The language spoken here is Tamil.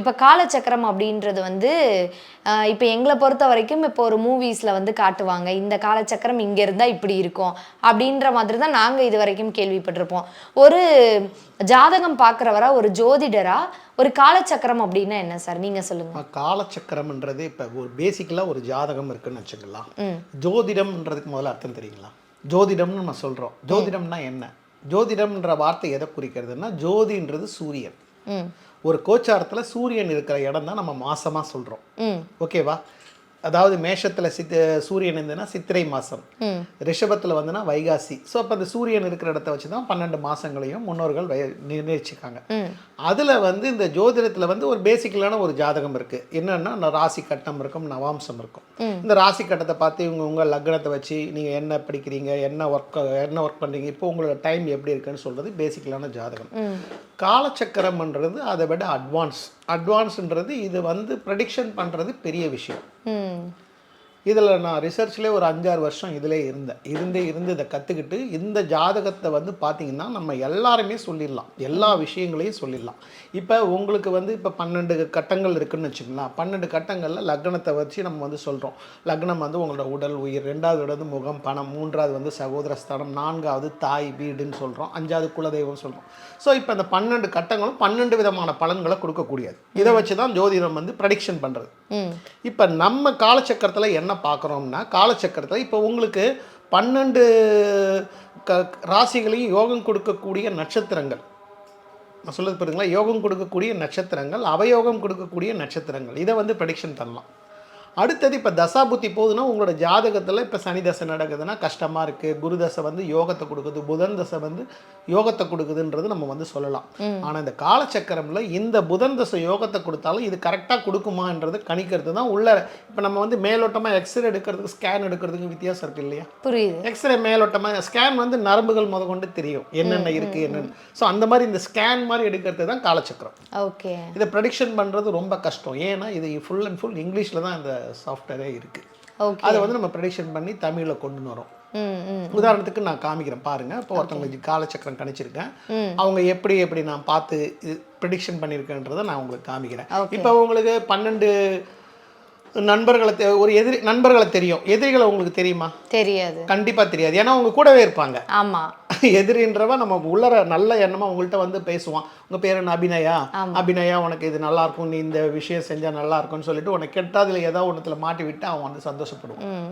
இப்போ காலச்சக்கரம் அப்படின்றது வந்து இப்போ எங்களை பொறுத்த வரைக்கும் இப்போ ஒரு மூவிஸில் வந்து காட்டுவாங்க இந்த காலச்சக்கரம் இங்கே இருந்தால் இப்படி இருக்கும் அப்படின்ற மாதிரி தான் நாங்கள் இது வரைக்கும் கேள்விப்பட்டிருப்போம். ஒரு ஜாதகம் பார்க்குறவரா ஒரு ஜோதிடரா ஒரு காலச்சக்கரம் அப்படின்னா என்ன சார்? நீங்கள் சொல்லுங்கள் காலச்சக்கரம்ன்றது இப்போ ஒரு பேசிக்கலாக ஒரு ஜாதகம் இருக்குன்னு வச்சுக்கலாம். ஜோதிடம்ன்றதுக்கு முதல்ல அர்த்தம் தெரியுங்களா? ஜோதிடம்னு நம்ம சொல்கிறோம் ஜோதிடம்னா என்ன? ஜோதிடம்ன்ற வார்த்தை எதை குறிக்கிறதுன்னா ஜோதின்றது சூரியன். ஒரு கோச்சாரத்தில் சூரியன் இருக்கிற இடம் தான் நம்ம மாசமாக சொல்கிறோம் ஓகேவா? அதாவது மேஷத்தில் சித்த சூரியன் இருந்ததுன்னா சித்திரை மாதம் ரிஷபத்தில் வந்துன்னா வைகாசி. ஸோ அப்போ அந்த சூரியன் இருக்கிற இடத்த வச்சு தான் பன்னெண்டு மாதங்களையும் முன்னோர்கள் வை நிர்ணயிச்சிருக்காங்க அதில் வந்து இந்த ஜோதிடத்தில் வந்து ஒரு பேசிக்கலான ஒரு ஜாதகம் இருக்குது என்னன்னா ராசி கட்டம் இருக்கும் நவாம்சம் இருக்கும். இந்த ராசி கட்டத்தை பார்த்து இவங்க உங்கள் லக்னத்தை வச்சு நீங்கள் என்ன படிக்கிறீங்க என்ன ஒர்க் என்ன ஒர்க் பண்ணுறீங்க இப்போ உங்களோட டைம் எப்படி இருக்குன்னு சொல்கிறது பேசிக்கலான ஜாதகம். காலச்சக்கரம்ன்றது அதை விட அட்வான்ஸ் அட்வான்ஸ்ன்றது இது வந்து ப்ரெடிக்ஷன் பண்ணுறது பெரிய விஷயம். இதில் நான் ரிசர்ச்லேயே ஒரு அஞ்சாறு வருஷம் இதிலே இருந்தேன். இருந்தே இருந்து இதை கற்றுக்கிட்டு இந்த ஜாதகத்தை வந்து பார்த்தீங்கன்னா நம்ம எல்லாருமே சொல்லிடலாம். எல்லா விஷயங்களையும் சொல்லிடலாம். இப்போ உங்களுக்கு வந்து இப்போ பன்னெண்டு கட்டங்கள் இருக்குதுன்னு வச்சுக்கலாம் பன்னெண்டு கட்டங்களில் லக்னத்தை வச்சு நம்ம வந்து சொல்கிறோம் லக்னம் வந்து உங்களோட உடல் உயிர் ரெண்டாவது வந்து முகம் பணம் மூன்றாவது வந்து சகோதர ஸ்தானம் நான்காவது தாய் வீடுன்னு சொல்கிறோம் அஞ்சாவது குலதெய்வம் சொல்கிறோம் ஸோ இப்போ இந்த பன்னெண்டு கட்டங்களும் பன்னெண்டு விதமான பலன்களை கொடுக்கக்கூடியது. இதை வச்சு தான் ஜோதிடம் வந்து ப்ரடிக்ஷன் பண்ணுறது இப்போ நம்ம காலச்சக்கரத்தில் என்ன பார்க்குறோம்னா காலச்சக்கரத்தில் இப்போ உங்களுக்கு பன்னெண்டு க ராசிகளையும் யோகம் கொடுக்கக்கூடிய நட்சத்திரங்கள். நான் சொல்றது பாருங்களா யோகம் கொடுக்கக்கூடிய நட்சத்திரங்கள் அவயோகம் கொடுக்கக்கூடிய நட்சத்திரங்கள். இதை வந்து ப்ரெடிக்ஷன் தரலாம். அடுத்தது இப்போ தசாபுத்தி போகுதுன்னா உங்களோட ஜாதகத்தில் இப்போ சனி தசை நடக்குதுன்னா கஷ்டமாக இருக்குது குரு தசை வந்து யோகத்தை கொடுக்குது. புதன் தசை வந்து யோகத்தை கொடுக்குதுன்றது நம்ம வந்து சொல்லலாம். ஆனால் இந்த காலச்சக்கரம்ல இந்த புதன் தசை யோகத்தை கொடுத்தாலும் இது கரெக்டாக கொடுக்குமான்றது கணிக்கிறது தான் உள்ள இப்போ நம்ம வந்து மேலோட்டமாக எக்ஸ்ரே எடுக்கிறதுக்கு ஸ்கேன் எடுக்கிறதுக்கு வித்தியாசம் இருக்கு இல்லையா? புரியுது. எக்ஸ்ரே மேலோட்டமாக ஸ்கேன் வந்து நரம்புகள் முத கொண்டு தெரியும். என்னென்ன இருக்குது என்னென்ன. ஸோ அந்த மாதிரி இந்த ஸ்கேன் மாதிரி எடுக்கிறது தான் காலச்சக்கரம். ஓகே. இதை ப்ரெடிக்ஷன் பண்ணுறது ரொம்ப கஷ்டம். ஏன்னா இது ஃபுல் அண்ட் ஃபுல் இங்கிலீஷில் தான் இந்த சாஃப்ட்வேரே இருக்குது அதை வந்து நம்ம ப்ரெடிக்ஷன் பண்ணி தமிழில் கொண்டு வரோம். உதாரணத்துக்கு நான் காமிக்கிறேன் பாருங்க. இப்போ ஒருத்தவங்களுக்கு காலச்சக்கரம் கணிச்சிருக்கேன். அவங்க எப்படி எப்படி நான் பார்த்து ப்ரிடிக்ஷன் பண்ணியிருக்கேன்றதை நான் உங்களுக்கு காமிக்கிறேன். இப்போ உங்களுக்கு பன்னெண்டு நண்பர்களை ஒரு எதிரி நண்பர்களை தெரியும். எதிரிகளை உங்களுக்கு தெரியுமா? தெரியாது. கண்டிப்பா தெரியாது. ஏன்னா அவங்க கூடவே இருப்பாங்க. ஆமா. எதிரின்றவ நம்ம உள்ளர நல்ல எண்ணமா உங்கள்கிட்ட வந்து பேசுவான். உங்க பேர் என்ன? அபிநயா. அபிநயா உனக்கு இது நல்லா இருக்கும் நீ இந்த விஷயம் செஞ்சா நல்லா இருக்கும்னு சொல்லிட்டு உனக்கு கெட்டாதுல ஏதாவது ஒண்ணுத்துல மாட்டி விட்டு அவன் வந்து சந்தோஷப்படுவான்.